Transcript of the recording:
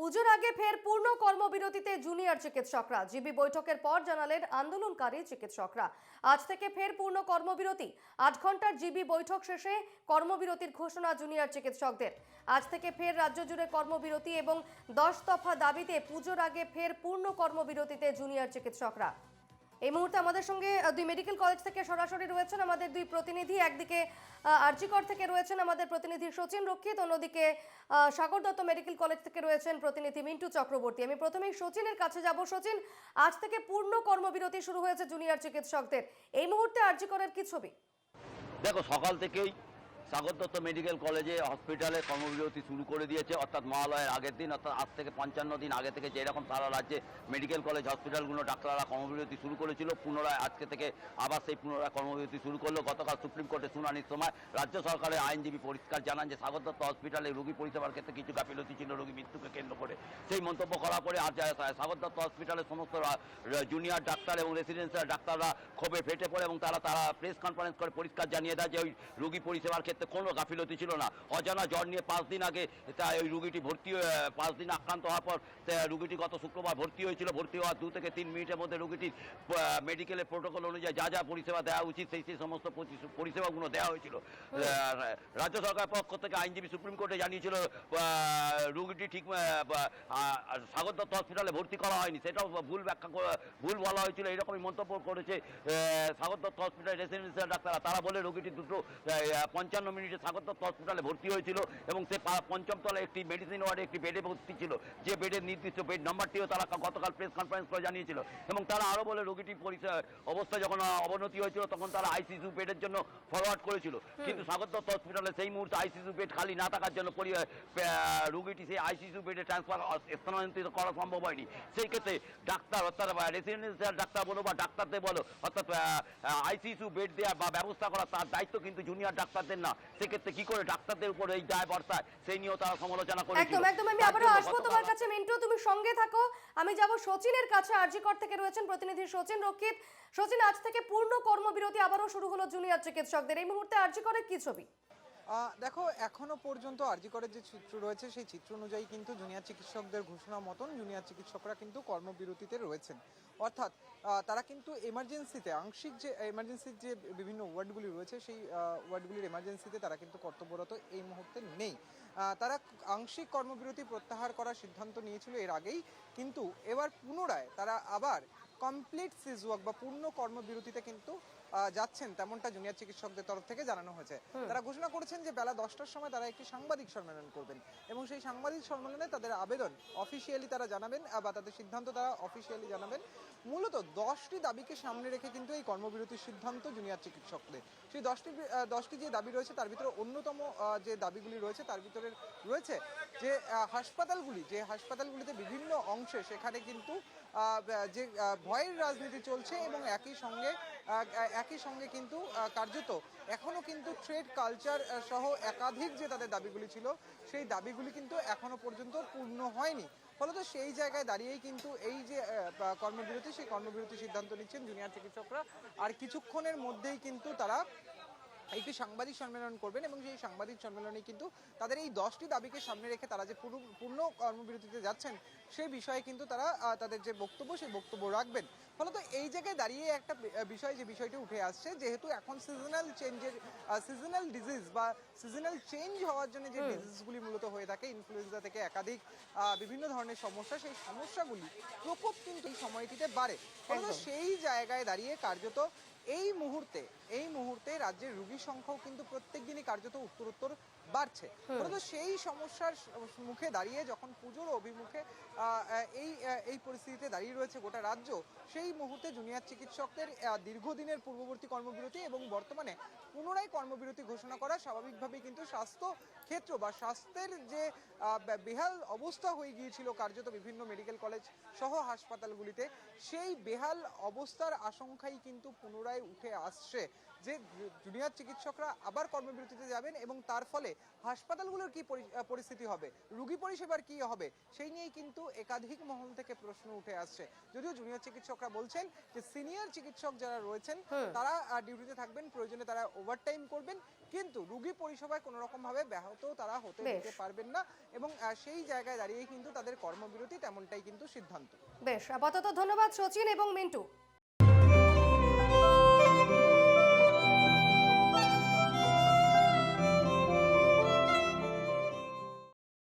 পুজোর আগে ফের পূর্ণ কর্মবিরতিতে জুনিয়র চিকিৎসকরা। জিবি বৈঠকের পর জানালেন আন্দোলনকারী চিকিৎসকরা। আজ থেকে ফের পূর্ণ কর্মবিরতি। আট ঘণ্টার জিবি বৈঠক শেষে কর্মবিরতির ঘোষণা জুনিয়র চিকিৎসকদের। আজ থেকে ফের রাজ্য জুড়ে কর্মবিরতি এবং দশ দফা দাবিতে পুজোর আগে ফের পূর্ণ কর্মবিরতিতে জুনিয়র চিকিৎসকরা। এই মুহূর্তে আমাদের সঙ্গে দুই মেডিকেল কলেজ থেকে সরাসরি রয়েছেন আমাদের দুই প্রতিনিধি। একদিকে আরজিকর থেকে রয়েছেন আমাদের প্রতিনিধি সচিন রক্ষিত, অন্যদিকে সাগর দত্ত মেডিকেল কলেজ থেকে রয়েছেন প্রতিনিধি মিন্টু চক্রবর্তী। আমি প্রথমেই সচিনের কাছে যাব। সচিন, আজ থেকে পূর্ণ কর্মবিরতি শুরু হয়েছে জুনিয়র চিকিৎসকদের। এই মুহূর্তে আরজিকরের কি ছবি? দেখো, সকাল থেকেই সাগর দত্ত মেডিকেল কলেজে, হসপিটালে কর্মবিরতি শুরু করে দিয়েছে। অর্থাৎ মহালয়ের আগের দিন, অর্থাৎ আজ থেকে পঞ্চান্ন দিন আগে থেকে যেরকম সারা রাজ্যে মেডিকেল কলেজ, হসপিটালগুলো ডাক্তাররা কর্মবিরতি শুরু করেছিল, পুনরায় আজকে থেকে আবার সেই পুনরায় কর্মবিরতি শুরু করল। গতকাল সুপ্রিম কোর্টে শুনানির সময় রাজ্য সরকারের আইনজীবী পরিষ্কার জানান যে সাগর দত্ত হসপিটালে রোগী পরিষেবার ক্ষেত্রে কিছু গাফিলতি ছিল, রোগী মৃত্যুকে কেন্দ্র করে। সেই মন্তব্য করার পরে আজ সাগর দত্ত হসপিটালের সমস্ত জুনিয়র ডাক্তার এবং রেসিডেন্সিয়াল ডাক্তাররা ক্ষোভে ফেটে পড়ে এবং তারা তারা প্রেস কনফারেন্স করে পরিষ্কার জানিয়ে দেয় যে ওই রোগী পরিষেবার ক্ষেত্রে কোনো গাফিলতি ছিল না। অজানা জ্বর নিয়ে পাঁচ দিন আগে তা ওই রুগীটি ভর্তি পাঁচ দিন আক্রান্ত হওয়ার পর রুগীটি গত শুক্রবার ভর্তি হয়েছিল। ভর্তি হওয়ার দু থেকে তিন মিনিটের মধ্যে রুগীটির মেডিকেলের প্রোটোকল অনুযায়ী যা যা পরিষেবা দেওয়া উচিত সেই সেই সমস্ত পরিষেবাগুলো দেওয়া হয়েছিল। রাজ্য সরকারের পক্ষ থেকে আইনজীবী সুপ্রিম কোর্টে জানিয়েছিল রুগীটি ঠিক সাগর দত্ত হসপিটালে ভর্তি করা হয়নি। সেটাও ভুল ব্যাখ্যা ভুল বলা হয়েছিল। এরকমই মন্তব্য করেছে সাগর দত্ত হসপিটাল রেসিডেন্সিয়াল ডাক্তাররা। তারা বলে রোগীটি দুটো পঞ্চান্ন মিনিটে সাগর দত্ত হসপিটালে ভর্তি হয়েছিল এবং সে পঞ্চম তলায় একটি মেডিসিন ওয়ার্ডে একটি বেডে ভর্তি ছিল। যে বেডের নির্দিষ্ট বেড নাম্বারটিও তারা গতকাল প্রেস কনফারেন্স করে জানিয়েছিল। এবং তারা আরও বলে রোগীটির পরিচয় অবস্থা যখন অবনতি হয়েছিল তখন তারা আইসিসিউ বেডের জন্য ফরওয়ার্ড করেছিল। কিন্তু সাগর দত্ত হসপিটালে সেই মুহূর্তে আইসিসিউ বেড খালি না থাকার জন্য পরি- রোগীটি সেই আইসিসিউ বেডে ট্রান্সফার স্থানান্তরিত করা সম্ভব হয়নি। সেই ক্ষেত্রে ডাক্তার অর্থাৎ রেসিডেন্সিয়াল ডাক্তার বলো বা ডাক্তারদের বলো অর্থাৎ আইসিসিউ বেড দেওয়া বা ব্যবস্থা করা তার দায়িত্ব কিন্তু জুনিয়র ডাক্তারদের না। সেক্ষেত্রে কি করে ডাক্তারদের উপর এই দায় বর্ষায় সেই নিয়েও তারা সমালোচনা করে একদম একদম। আমি আবারও আসব তোমার কাছে। মিন্টু তুমি সঙ্গে থাকো। আমি যাব সচিনের কাছে আরজিকর থেকে রয়েছেন প্রতিনিধি সচিন রক্ষিত। সচিন আজ থেকে পূর্ণ কর্মবিরতি আবারও শুরু হলো জুনিয়র চিকিৎসকদের। এই মুহূর্তে আরজিকরের কি ছবি? দেখো, এখনও পর্যন্ত আরজি করের যে চিত্র রয়েছে, সেই চিত্র অনুযায়ী কিন্তু জুনিয়র চিকিৎসকদের ঘোষণা মতন জুনিয়র চিকিৎসকরা কিন্তু কর্মবিরতিতে রয়েছেন। অর্থাৎ তারা কিন্তু এমার্জেন্সিতে আংশিক যে এমার্জেন্সির যে বিভিন্ন ওয়ার্ডগুলি রয়েছে, সেই ওয়ার্ডগুলির এমার্জেন্সিতে তারা কিন্তু কর্তব্যরত এই মুহূর্তে নেই। তারা আংশিক কর্মবিরতি প্রত্যাহার করার সিদ্ধান্ত নিয়েছিল এর আগেই, কিন্তু এবার পুনরায় তারা আবার কমপ্লিট সিজ ওয়ার্ক বা পূর্ণ কর্মবিরতিতে কিন্তু যাচ্ছেন তেমনটা জুনিয়র চিকিৎসকদের তরফ থেকে জানানো হয়েছে। তারা ঘোষণা করেছেন যে বেলা দশটার সময় তারা একটি সাংবাদিক সম্মেলন করবেন এবং সেই সাংবাদিক সম্মেলনে তাদের আবেদন অফিসিয়ালি তারা জানাবেন বা তাদের সিদ্ধান্ত তারা অফিসিয়ালি জানাবেন। মূলত দশটি দাবিকে সামনে রেখে কিন্তু এই কর্মবিরতির সিদ্ধান্ত জুনিয়র চিকিৎসকদের। সেই দশটি দশটি যে দাবি রয়েছে তার ভিতরে অন্যতম যে দাবিগুলি রয়েছে তার ভিতরে রয়েছে যে হাসপাতালগুলি যে হাসপাতালগুলিতে বিভিন্ন অংশে সেখানে কিন্তু আহ, যে ভয়ের রাজনীতি চলছে এবং একই সঙ্গে একই সঙ্গে কিন্তু কার্যত এখনও কিন্তু ট্রেড কালচার সহ একাধিক যে তাদের দাবিগুলি ছিল, সেই দাবিগুলি কিন্তু এখনও পর্যন্ত পূর্ণ হয়নি। ফলত সেই জায়গায় দাঁড়িয়েই কিন্তু এই যে কর্মবিরতি, সেই কর্মবিরতি সিদ্ধান্ত নিচ্ছেন জুনিয়র চিকিৎসকরা। আর কিছুক্ষণের মধ্যেই কিন্তু তারা একটি সাংবাদিক সম্মেলন করবেন এবং সেই সাংবাদিক সম্মেলনে কিন্তু তাদের এই দশটি দাবিকে সামনে রেখে তারা যে পূর্ণ কর্মবিরতিতে যাচ্ছেন সেই বিষয়ে কিন্তু তারা তাদের যে বক্তব্য সেই বক্তব্য রাখবেন। ফলত এই জায়গায় দাঁড়িয়ে একটা বিষয় যে বিষয়টি উঠে আসছে যেহেতু এখন সিজনাল চেঞ্জের সিজনাল ডিজিজ বা সিজনাল চেঞ্জ হওয়ার জন্য যে ডিজিজগুলি মূলত হয়ে থাকে ইনফ্লুয়েঞ্জা থেকে একাধিক আহ, বিভিন্ন ধরনের সমস্যা সেই সমস্যাগুলি প্রকোপ কিন্তু এই সময়টিতে বাড়ে। সেই জায়গায় দাঁড়িয়ে কার্যত এই মুহূর্তে এই মুহূর্তে রাজ্যের রোগীর সংখ্যাও কিন্তু প্রত্যেক দিনই কার্যত উত্তরোত্তর বাড়ছে। সেই সমস্যার মুখে দাঁড়িয়ে যখন পুজোর অভিমুখে এই এই পরিস্থিতিতে দাঁড়িয়ে রয়েছে গোটা রাজ্য সেই মুহূর্তে জুনিয়র চিকিৎসকদের দীর্ঘদিনের পূর্ববর্তী কর্মবিরতি এবং বর্তমানে পুনরায় কর্মবিরতি ঘোষণা করা স্বাভাবিকভাবেই কিন্তু স্বাস্থ্য ক্ষেত্র বা স্বাস্থ্যের যে আহ, বেহাল অবস্থা হয়ে গিয়েছিল কার্যত বিভিন্ন মেডিকেল কলেজ সহ হাসপাতালগুলিতে সেই বেহাল অবস্থার আশঙ্কাই কিন্তু পুনরায় উঠে আসছে যে জুনিয়র চিকিৎসকরা আবার কর্মবিরতিতে যাবেন এবং তার ফলে হাসপাতালগুলোর কি পরিস্থিতি হবে? রুগী পরিষেবার কি হবে? সেই নিয়েই কিন্তু একাধিক মহল থেকে প্রশ্ন উঠে আসছে। যদিও জুনিয়র চিকিৎসকরা বলছেন যে সিনিয়র চিকিৎসক যারা রয়েছেন তারা ডিউটিতে থাকবেন প্রয়োজনে তারা ওভারটাইম করবেন। কিন্তু রুগী পরিষেবায় কোনো রকম ভাবে ব্যাহত তারা হতে দিতে পারবেন না এবং সেই জায়গায় দাঁড়িয়ে কিন্তু তাদের কর্মবিরতি তেমনটাই কিন্তু সিদ্ধান্ত। বেশ। আপাতত ধন্যবাদ সচিন এবং মিন্টু।